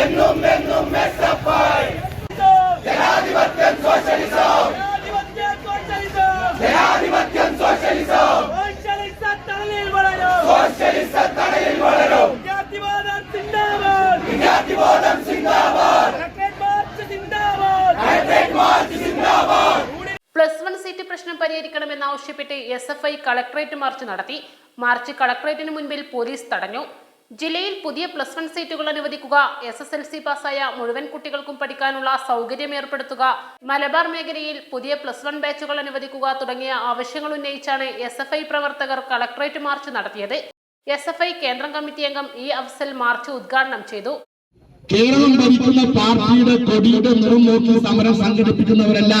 എന്നും എന്നും ജനാധിപത്യം സോഷ്യലിസം. ജനാധിപത്യം സോഷ്യലിസം. സോഷ്യലിസ തടയിൽ വളരും. വിദ്യാർത്ഥിബോധം സിന്ദാബാദ്. പ്ലസ് വൺ സീറ്റ് പ്രശ്നം പരിഹരിക്കണമെന്നാവശ്യപ്പെട്ട് S F I collectorate march നടത്തി. മാർച്ച് കളക്ടറേറ്റിന് മുൻപിൽ പോലീസ് തടഞ്ഞു. ജില്ലയിൽ പുതിയ പ്ലസ് വൺ സീറ്റുകൾ അനുവദിക്കുക എസ് എസ് എൽ സി പാസ്സായ മുഴുവൻ കുട്ടികൾക്കും പഠിക്കാനുള്ള സൗകര്യം ഏർപ്പെടുത്തുക മലബാർ മേഖലയിൽ പുതിയ പ്ലസ് വൺ ബാച്ചുകൾ അനുവദിക്കുക തുടങ്ങിയ ആവശ്യങ്ങൾ ഉന്നയിച്ചാണ് എസ് എഫ് ഐ പ്രവർത്തകർ കളക്ടറേറ്റ് മാർച്ച് നടത്തിയത്. എസ് എഫ് ഐ കേന്ദ്രം കമ്മിറ്റി അംഗം ഇ അഫ്സൽ മാർച്ച് ഉദ്ഘാടനം ചെയ്തു. കേരളം ഭരിക്കുന്ന പാർട്ടിയുടെ കൊടിയുടെ നിറം നോക്കി സമരം സംഘടിപ്പിക്കുന്നവരല്ല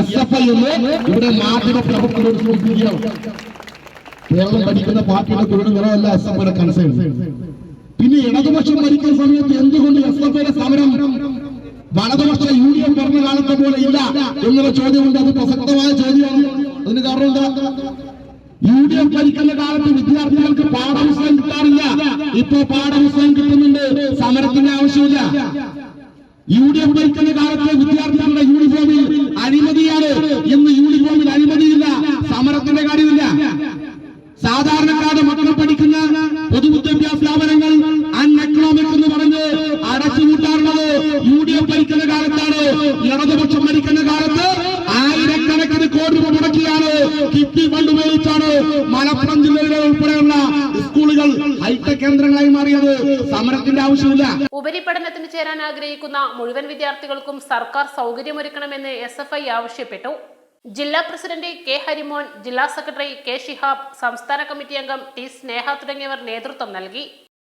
എസ് എഫ് ഐ എന്ന് ഇവിടെ മാധ്യമ സൂചിപ്പിക്കുകയാണ് കേരളം ഭരിക്കുന്ന പാർട്ടിയുടെ കൂടെ നിറമല്ല എസ് എഫ് കൺസേൺ പിന്നെ ഇടതുപക്ഷം ഭരിക്കുന്ന സമയത്ത് എന്തുകൊണ്ട് എസ് എഫ് സമരം വലതുപക്ഷ യു ഡി എഫ് ഭരണ പോലെ ഇല്ല എന്നുള്ള ചോദ്യമുണ്ട്. അത് പ്രസക്തമായ ചോദ്യമാണ്. അതിന് കാരണം എന്താ? യു ഡി എഫ് ഭരിക്കുന്ന കാലത്ത് വിദ്യാർത്ഥികൾക്ക് പാഠപുസ്തകം കിട്ടാറില്ല. ഇപ്പോ പാഠപുസ്തകം കിട്ടുന്നുണ്ട്. സമരത്തിന്റെ ആവശ്യമില്ല. യു ഡി എഫ് ഭരിക്കുന്ന കാലത്ത് വിദ്യാർത്ഥികളുടെ യൂണിഫോമിൽ അഴിമതിയാണ് എന്ന് യൂണിഫോമിൽ മലപ്പുറം ജില്ലയിലെ ഉൾപ്പെടെയുള്ള സ്കൂളുകൾ ഹൈടെക് കേന്ദ്രങ്ങളായി മാറിയത് സമരത്തിന്റെ ആവശ്യമില്ല. ഉപരിപഠനത്തിന് ചേരാൻ ആഗ്രഹിക്കുന്ന മുഴുവൻ വിദ്യാർത്ഥികൾക്കും സർക്കാർ സൗകര്യമൊരുക്കണമെന്ന് എസ് എഫ് ഐ ആവശ്യപ്പെട്ടു. ജില്ലാ പ്രസിഡന്റ് കെ ഹരിമോൻ ജില്ലാ സെക്രട്ടറി കെ ഷിഹാബ് സംസ്ഥാന കമ്മിറ്റി അംഗം ടി സ്നേഹ തുടങ്ങിയവർ നേതൃത്വം നൽകി.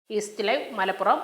East Live Malappuram.